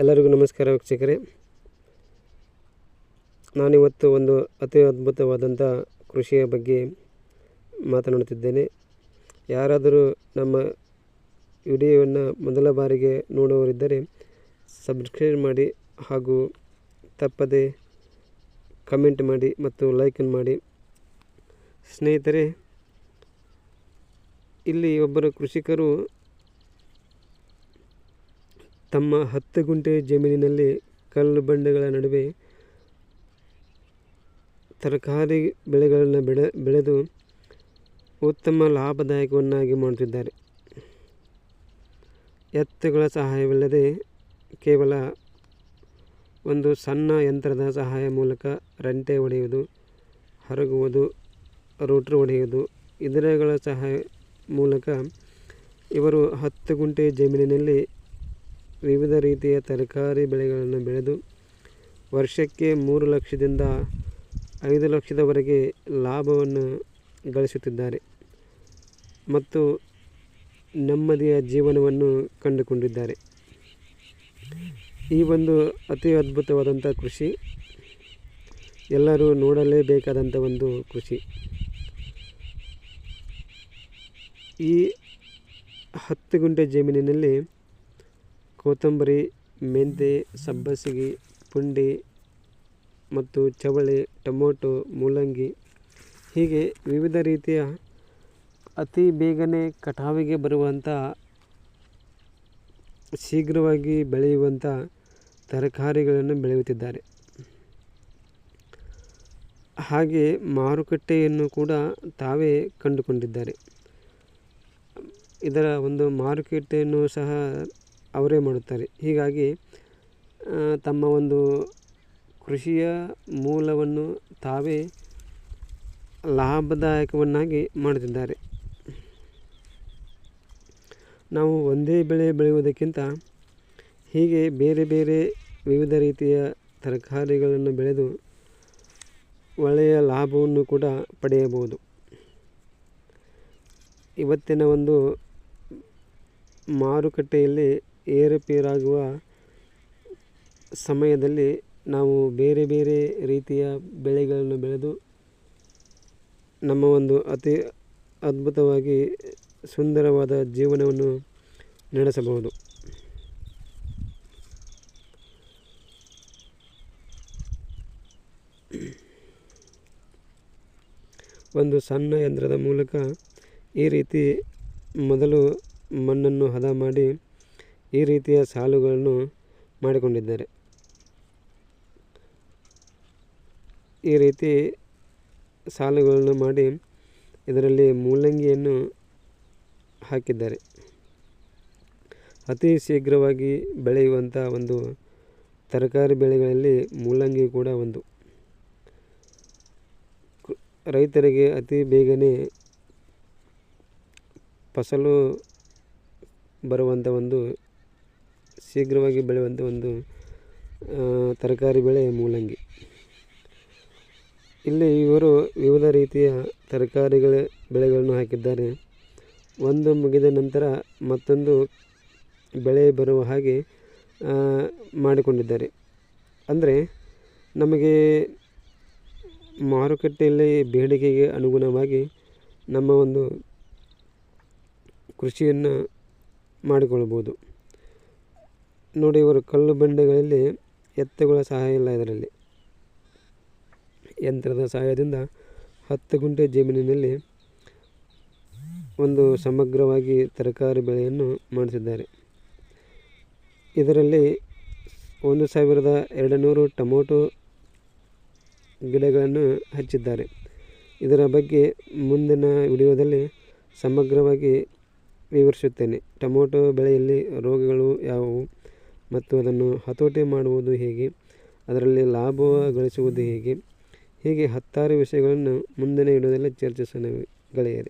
ಎಲ್ಲರಿಗೂ ನಮಸ್ಕಾರ ವೀಕ್ಷಕರೇ. ನಾನಿವತ್ತು ಒಂದು ಅತಿ ಅದ್ಭುತವಾದಂಥ ಕೃಷಿಯ ಬಗ್ಗೆ ಮಾತನಾಡುತ್ತಿದ್ದೇನೆ. ಯಾರಾದರೂ ನಮ್ಮ ವಿಡಿಯೋವನ್ನು ಮೊದಲ ಬಾರಿಗೆ ನೋಡುವವರಿದ್ದರೆ ಸಬ್ಸ್ಕ್ರೈಬ್ ಮಾಡಿ ಹಾಗೂ ತಪ್ಪದೆ ಕಮೆಂಟ್ ಮಾಡಿ ಮತ್ತು ಲೈಕನ್ನು ಮಾಡಿ. ಸ್ನೇಹಿತರೆ, ಇಲ್ಲಿ ಒಬ್ಬರು ಕೃಷಿಕರು ತಮ್ಮ ಹತ್ತು ಗುಂಟೆ ಜಮೀನಿನಲ್ಲಿ ಕಲ್ಲು ಬಂಡೆಗಳ ನಡುವೆ ತರಕಾರಿ ಬೆಳೆಗಳನ್ನು ಬೆಳೆ, ಬೆಳೆದು ಉತ್ತಮ ಲಾಭದಾಯಕವನ್ನಾಗಿ ಮಾಡುತ್ತಿದ್ದಾರೆ. ಎತ್ತುಗಳ ಸಹಾಯವಿಲ್ಲದೆ ಕೇವಲ ಒಂದು ಸಣ್ಣ ಯಂತ್ರದ ಸಹಾಯ ಮೂಲಕ ರಂಟೆ ಹೊಡೆಯುವುದು, ಹರಗುವುದು, ರೋಟ್ರ್ ಹೊಡೆಯುವುದು, ಇದರಗಳ ಸಹಾಯ ಮೂಲಕ ಇವರು ಹತ್ತು ಗುಂಟೆ ಜಮೀನಿನಲ್ಲಿ ವಿವಿಧ ರೀತಿಯ ತರಕಾರಿ ಬೆಳೆಗಳನ್ನು ಬೆಳೆದು ವರ್ಷಕ್ಕೆ ಮೂರು ಲಕ್ಷದಿಂದ ಐದು ಲಕ್ಷದವರೆಗೆ ಲಾಭವನ್ನು ಗಳಿಸುತ್ತಿದ್ದಾರೆ ಮತ್ತು ನೆಮ್ಮದಿಯ ಜೀವನವನ್ನು ಕಂಡುಕೊಂಡಿದ್ದಾರೆ. ಈ ಒಂದು ಅತಿ ಅದ್ಭುತವಾದಂಥ ಕೃಷಿ ಎಲ್ಲರೂ ನೋಡಲೇಬೇಕಾದಂಥ ಒಂದು ಕೃಷಿ. ಈ ಹತ್ತು ಗುಂಟೆ ಜಮೀನಿನಲ್ಲಿ ಕೊತ್ತಂಬರಿ, ಮೆಂತೆ, ಸಬ್ಬಸಿಗೆ, ಪುಂಡಿ ಮತ್ತು ಚವಳಿ, ಟೊಮೊಟೊ, ಮೂಲಂಗಿ ಹೀಗೆ ವಿವಿಧ ರೀತಿಯ ಅತಿ ಬೇಗನೆ ಕಟಾವಿಗೆ ಬರುವಂಥ ಶೀಘ್ರವಾಗಿ ಬೆಳೆಯುವಂಥ ತರಕಾರಿಗಳನ್ನು ಬೆಳೆಯುತ್ತಿದ್ದಾರೆ. ಹಾಗೆ ಮಾರುಕಟ್ಟೆಯನ್ನು ಕೂಡ ತಾವೇ ಕಂಡುಕೊಂಡಿದ್ದಾರೆ. ಇದರ ಒಂದು ಮಾರುಕಟ್ಟೆಯನ್ನು ಸಹ ಅವರೇ ಮಾಡುತ್ತಾರೆ. ಹೀಗಾಗಿ ತಮ್ಮ ಒಂದು ಕೃಷಿಯ ಮೂಲವನ್ನು ತಾವೇ ಲಾಭದಾಯಕವನ್ನಾಗಿ ಮಾಡುತ್ತಿದ್ದಾರೆ. ನಾವು ಒಂದೇ ಬೆಳೆ ಬೆಳೆಯುವುದಕ್ಕಿಂತ ಹೀಗೆ ಬೇರೆ ಬೇರೆ ವಿವಿಧ ರೀತಿಯ ತರಕಾರಿಗಳನ್ನು ಬೆಳೆದು ಒಳ್ಳೆಯ ಲಾಭವನ್ನು ಕೂಡ ಪಡೆಯಬಹುದು. ಇವತ್ತಿನ ಒಂದು ಮಾರುಕಟ್ಟೆಯಲ್ಲಿ ಏರುಪೇರಾಗುವ ಸಮಯದಲ್ಲಿ ನಾವು ಬೇರೆ ಬೇರೆ ರೀತಿಯ ಬೆಳೆಗಳನ್ನು ಬೆಳೆದು ನಮ್ಮ ಒಂದು ಅತಿ ಅದ್ಭುತವಾಗಿ ಸುಂದರವಾದ ಜೀವನವನ್ನು ನಡೆಸಬಹುದು. ಒಂದು ಸಣ್ಣ ಯಂತ್ರದ ಮೂಲಕ ಈ ರೀತಿ ಮೊದಲು ಮಣ್ಣನ್ನು ಹದ ಮಾಡಿ ಈ ರೀತಿಯ ಸಾಲುಗಳನ್ನು ಮಾಡಿಕೊಂಡಿದ್ದಾರೆ. ಈ ರೀತಿ ಸಾಲುಗಳನ್ನು ಮಾಡಿ ಇದರಲ್ಲಿ ಮೂಲಂಗಿಯನ್ನು ಹಾಕಿದ್ದಾರೆ. ಅತಿ ಶೀಘ್ರವಾಗಿ ಬೆಳೆಯುವಂಥ ಒಂದು ತರಕಾರಿ ಬೆಳೆಗಳಲ್ಲಿ ಮೂಲಂಗಿ ಕೂಡ ಒಂದು. ರೈತರಿಗೆ ಅತಿ ಬೇಗನೆ ಫಸಲು ಬರುವಂಥ ಒಂದು ಶೀಘ್ರವಾಗಿ ಬೆಳೆಯುವಂಥ ಒಂದು ತರಕಾರಿ ಬೆಳೆ ಮೂಲಂಗಿ. ಇಲ್ಲಿ ಇವರು ವಿವಿಧ ರೀತಿಯ ತರಕಾರಿಗಳ ಬೆಳೆಗಳನ್ನು ಹಾಕಿದ್ದಾರೆ. ಒಂದು ಮುಗಿದ ನಂತರ ಮತ್ತೊಂದು ಬೆಳೆ ಬರುವ ಹಾಗೆ ಮಾಡಿಕೊಂಡಿದ್ದಾರೆ. ಅಂದರೆ, ನಮಗೆ ಮಾರುಕಟ್ಟೆಯಲ್ಲಿ ಬೇಡಿಕೆಗೆ ಅನುಗುಣವಾಗಿ ನಮ್ಮ ಒಂದು ಕೃಷಿಯನ್ನು ಮಾಡಿಕೊಳ್ಳಬಹುದು ನೋಡಿ, ಇವರು ಕಲ್ಲು ಬಂಡೆಗಳಲ್ಲಿ ಎತ್ತುಗಳ ಸಹಾಯ ಇಲ್ಲ ಇದರಲ್ಲಿ. ಯಂತ್ರದ ಸಹಾಯದಿಂದ ಹತ್ತು ಗುಂಟೆ ಜಮೀನಿನಲ್ಲಿ ಒಂದು ಸಮಗ್ರವಾಗಿ ತರಕಾರಿ ಬೆಳೆಯನ್ನು ಮಾಡಿಸಿದ್ದಾರೆ. ಇದರಲ್ಲಿ ಒಂದು ಸಾವಿರದ ಎರಡು ನೂರು ಟೊಮೊಟೊ ಗಿಡಗಳನ್ನು ಹಚ್ಚಿದ್ದಾರೆ. ಇದರ ಬಗ್ಗೆ ಮುಂದಿನ ವಿಡಿಯೋದಲ್ಲಿ ಸಮಗ್ರವಾಗಿ ವಿವರಿಸುತ್ತೇನೆ. ಟೊಮೊಟೊ ಬೆಳೆಯಲ್ಲಿ ರೋಗಗಳು ಯಾವುವು? ಮತ್ತು ಅದನ್ನು ಹತೋಟಿ ಮಾಡುವುದು ಹೇಗೆ? ಅದರಲ್ಲಿ ಲಾಭ ಗಳಿಸುವುದು ಹೇಗೆ? ಹೀಗೆ ಹತ್ತಾರು ವಿಷಯಗಳನ್ನು ಮುಂದಿನ ವಿಡಿಯೋದಲ್ಲಿ ಚರ್ಚಿಸೋಣ ಗೆಳೆಯರಿ.